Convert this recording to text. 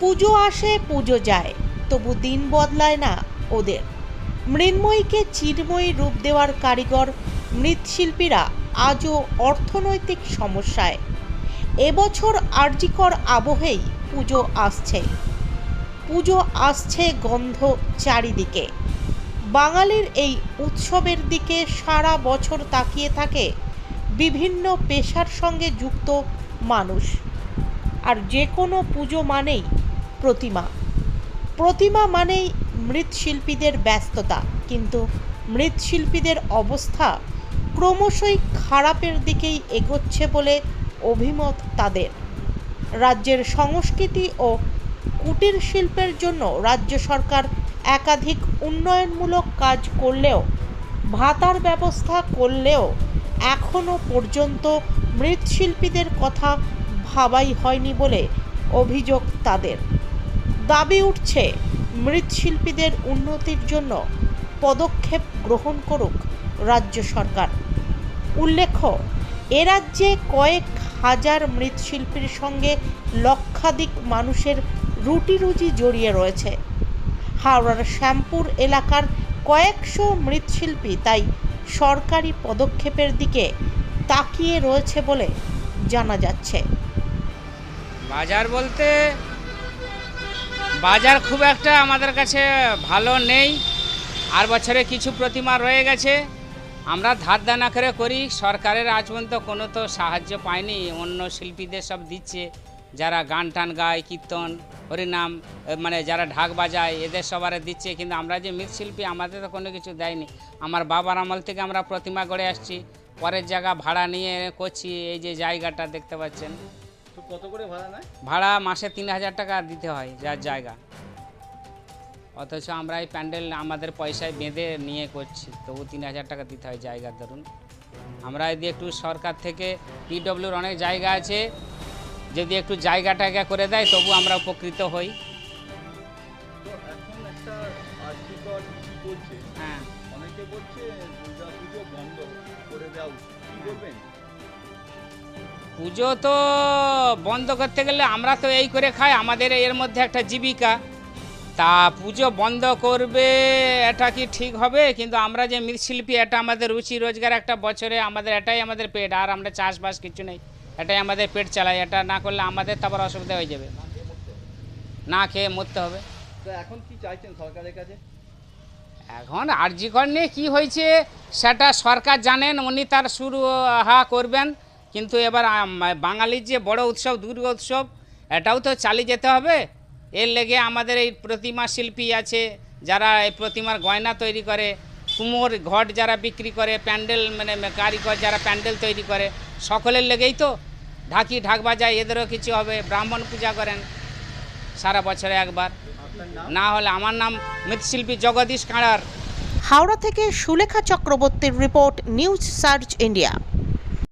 পুজো আসে, পুজো যায়। তবু দিন বদলায় না ওদের। মৃন্ময়ীকে চিরময়ী রূপ দেওয়ার কারিগর মৃৎশিল্পীরা আজও অর্থনৈতিক সমস্যায়। এবছর আর্জিকর আবহেই পুজো আসছে। পুজো আসছে গন্ধ চারিদিকে। বাঙালির এই উৎসবের দিকে সারা বছর তাকিয়ে থাকে বিভিন্ন পেশার সঙ্গে যুক্ত মানুষ। আর যে কোনো পুজো মানেই প্রতিমা। প্রতিমা মানেই মৃৎশিল্পীদের ব্যস্ততা, কিন্তু মৃৎশিল্পীদের অবস্থা ক্রমশই খারাপের দিকেই এগোচ্ছে বলে অভিমত তাদের। রাজ্যের সংস্কৃতি ও কুটির শিল্পের জন্য রাজ্য সরকার একাধিক উন্নয়নমূলক কাজ করলেও, ভাতার ব্যবস্থা করলেও এখনও পর্যন্ত মৃৎশিল্পীদের কথা ভাবাই হয়নি বলে অভিযোগ তাদের। দাবি উঠছে, মৃৎশিল্পীদের উন্নতির জন্য পদক্ষেপ গ্রহণ করুক রাজ্য সরকার। উল্লেখ্য, এ রাজ্যে কয়েক হাজার মৃৎশিল্পীর সঙ্গে লক্ষাধিক মানুষের রুটি রুজি জড়িয়ে রয়েছে। হাওড়ার শ্যামপুর এলাকার কয়েকশো মৃৎশিল্পী তাই সরকারি পদক্ষেপের দিকে তাকিয়ে রয়েছে বলে জানা যাচ্ছে। বাজার বলতে বাজার খুব একটা আমাদের কাছে ভালো নেই। আর বছরে কিছু প্রতিমা রয়ে গেছে। আমরা ধার দানা করে করি, সরকারের আজ পর্যন্ত কোনো তো সাহায্য পাইনি অন্য শিল্পীদের সব দিচ্ছে, যারা গান টান গায়, কীর্তন, হরিনাম মানে যারা ঢাক বাজায়, এদের সবার দিচ্ছে। কিন্তু আমরা যে মৃৎশিল্পী আমাদের তো কোনো কিছু দেয়নি। আমার বাবার আমল থেকে আমরা প্রতিমা গড়ে আসছি। পরের জায়গা ভাড়া নিয়ে করছি, এই যে জায়গাটা দেখতে পাচ্ছেন। কত করে ভাড়া নেয়? ভাড়া মাসে তিন হাজার টাকা দিতে হয় যার জায়গা। অথচ আমরা এই প্যান্ডেল আমাদের পয়সায় বেঁধে নিয়ে করছি তবু তিন হাজার টাকা দিতে হয় জায়গার ধরুন। আমরা যদি একটু সরকার থেকে পিডব্লিউর অনেক জায়গা আছে যদি একটু জায়গা টায়গা করে দেয় তবু আমরা উপকৃত হই। হ্যাঁ। অনেকে বলছে দুর্গা পুজো বন্ধ করে দেওয়া উচিত। কি বলবেন? পুজো তো বন্ধ করতে গেলে আমরা তো এই করে খাই আমাদের এর মধ্যে একটা জীবিকা। তা পুজো বন্ধ করবে এটা কি ঠিক হবে? কিন্তু আমরা যে মৃৎশিল্পী এটা আমাদের রুচি রোজগার একটা বছরে আমাদের এটাই আমাদের পেট আর আমরা চাষবাস কিছু নেই। এটাই আমাদের পেট চালাই এটা না করলে আমাদের তো আবার অসুবিধা হয়ে যাবে। না খেয়ে মরতে হবে। তো এখন কি চাইছেন সরকারের কাছে? এখন আরজিকর নিয়ে কী হয়েছে সেটা সরকার জানেন উনি তার শুরু হা করবেন। কিন্তু এবার বাঙালির যে বড় উৎসব, দুর্গা উৎসব, এটাও তো চালিয়ে যেতে হবে। এর লেগে আমাদের এই প্রতিমা শিল্পী আছে, যারা এই প্রতিমার গয়না তৈরি করে, কুমোর ঘট যারা বিক্রি করে, প্যান্ডেল মানে কারিগর যারা প্যান্ডেল তৈরি করে, সকলের লেগেই তো ঢাকি ঢাক বাজায়, এদেরও কিছু হবে। ব্রাহ্মণ পূজা করেন সারা বছরে একবার। না হলে আমার নাম মৃৎশিল্পী জগদীশ কাঁড়ার। হাওড়া থেকে সুলেখা চক্রবর্তীর রিপোর্ট, নিউজ সার্চ ইন্ডিয়া।